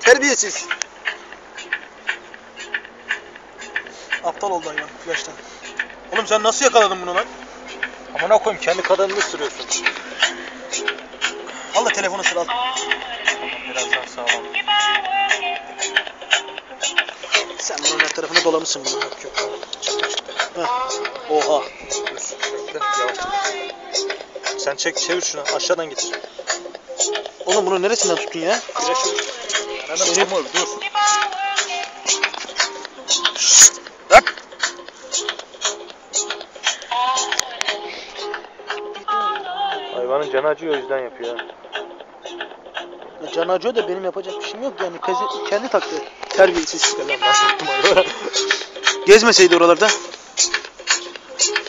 Terbiyesiz. Aptal oldu hayvan yaştan. Oğlum sen nasıl yakaladın bunu lan? Amına koyayım kendi kadınını ısırıyorsun. Al da telefonu sıra al. Birazdan sağlam. Sen bunun her tarafına dolamışsın bunu. Yok yok. Çıktı çıktı. Heh. Oha. Yavaş. Sen çek çevir şunu aşağıdan getir. Oğlum bunu neresinden tuttun ya? Güneş Ananı Benim- pamur dur. Bak. Hayvanın canı acıyor o yüzden yapıyor. ha. Ya Can acıyor da benim yapacak bir şeyim yok yani. Kezi, kendi taktı. Terbiyesiz. Ben soktum hayvana. Gezmeseydi oralarda.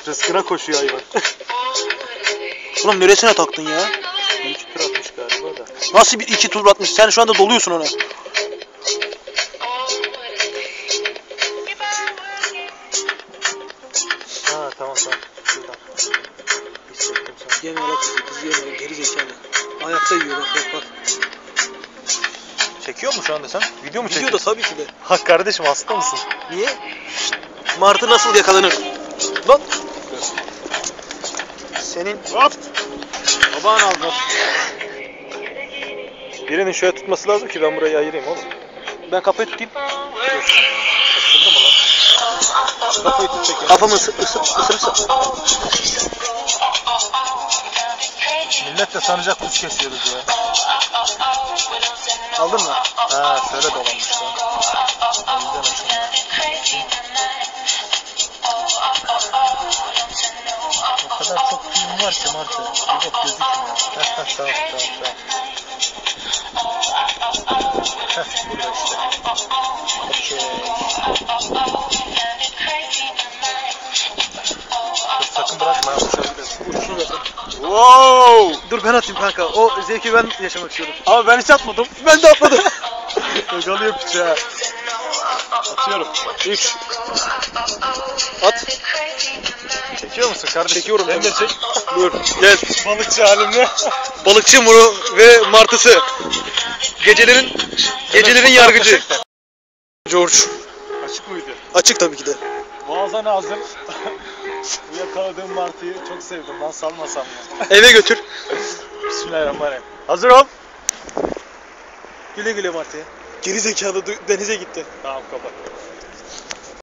Rızkına koşuyor hayvan. Oğlum neresine taktın ya? İyi tur atmış galiba da. Nasıl bir iki tur atmış? Sen şu anda doluyorsun ona. Ha tamam tamam. Şuradan. Hissettim sen. Yeme bak kızı, yeme. Geri zekalı. Ayakta yiyor bak bak bak. Çekiyor mu şu anda sen? Video mu Video da çekiyorsun? tabii ki de. Ha kardeşim hasta mısın? Niye? Martı nasıl yakalanır? Lan. Senin Hop. Babağın aldı. Birinin şöyle tutması lazım ki ben burayı ayırayım oğlum. ben kafayı tutayım. Açıldı mı lan? Kafayı tut çekiyor. Kafamı ısı, ısı, ısırırsa. Millet de sanacak kuş kesiyoruz ya. Aldın mı? Ha şöyle dolanmış lan. O kadar çok film var ki Martı. Bak gözükmüyor. Heh heh tamam tamam tamam. Heh burada işte. Okey. Sakın bırakma zaten. Wow! Dur ben atayım kanka. O zevki ben yaşamak istiyorum. Ama ben hiç atmadım. Ben de atladım. Yakalıyor piçi ha. Atıyorum. 3. At. Çekiyor musun kardeşim? Çekiyorum Ben de çek. Dur. Gel. Balıkçı halimle. Balıkçı Muru ve martısı. Gecelerin gecelerin yargıcı. George. Açık mıydı? Açık tabii ki de. Boğaza Nazım. Bu yakaladığım martıyı çok sevdim lan salmasam mı? Eve götür. Bismillahirrahmanirrahim. Hazır ol. Güle güle martıya. Geri zekalı du- denize gitti. Tamam kapat.